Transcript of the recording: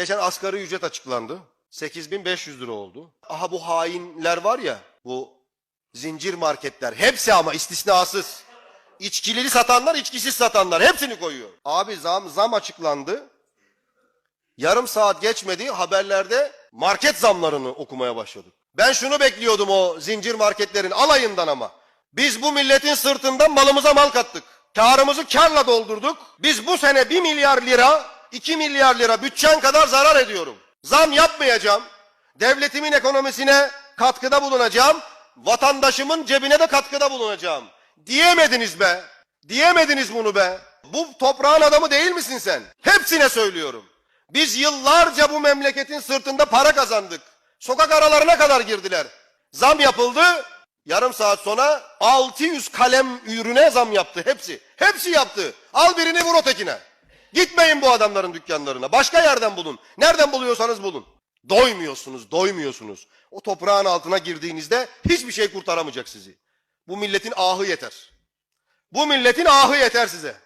Geçen asgari ücret açıklandı. 8500 lira oldu. Aha bu hainler var ya, bu zincir marketler. Hepsi ama istisnasız. İçkili satanlar, içkisiz satanlar. Hepsini koyuyor. Abi zam, zam açıklandı. Yarım saat geçmedi haberlerde market zamlarını okumaya başladık. Ben şunu bekliyordum o zincir marketlerin alayından ama. Biz bu milletin sırtından malımıza mal kattık. Karımızı karla doldurduk. Biz bu sene 1 milyar lira, 2 milyar lira bütçen kadar zarar ediyorum. Zam yapmayacağım. Devletimin ekonomisine katkıda bulunacağım. Vatandaşımın cebine de katkıda bulunacağım. Diyemediniz be. Diyemediniz bunu be. Bu toprağın adamı değil misin sen? Hepsine söylüyorum. Biz yıllarca bu memleketin sırtında para kazandık. Sokak aralarına kadar girdiler. Zam yapıldı. Yarım saat sonra 600 kalem ürüne zam yaptı hepsi. Hepsi yaptı. Al birini vur ötekine. Gitmeyin bu adamların dükkanlarına. Başka yerden bulun. Nereden buluyorsanız bulun. Doymuyorsunuz, doymuyorsunuz. O toprağın altına girdiğinizde hiçbir şey kurtaramayacak sizi. Bu milletin ahı yeter. Bu milletin ahı yeter size.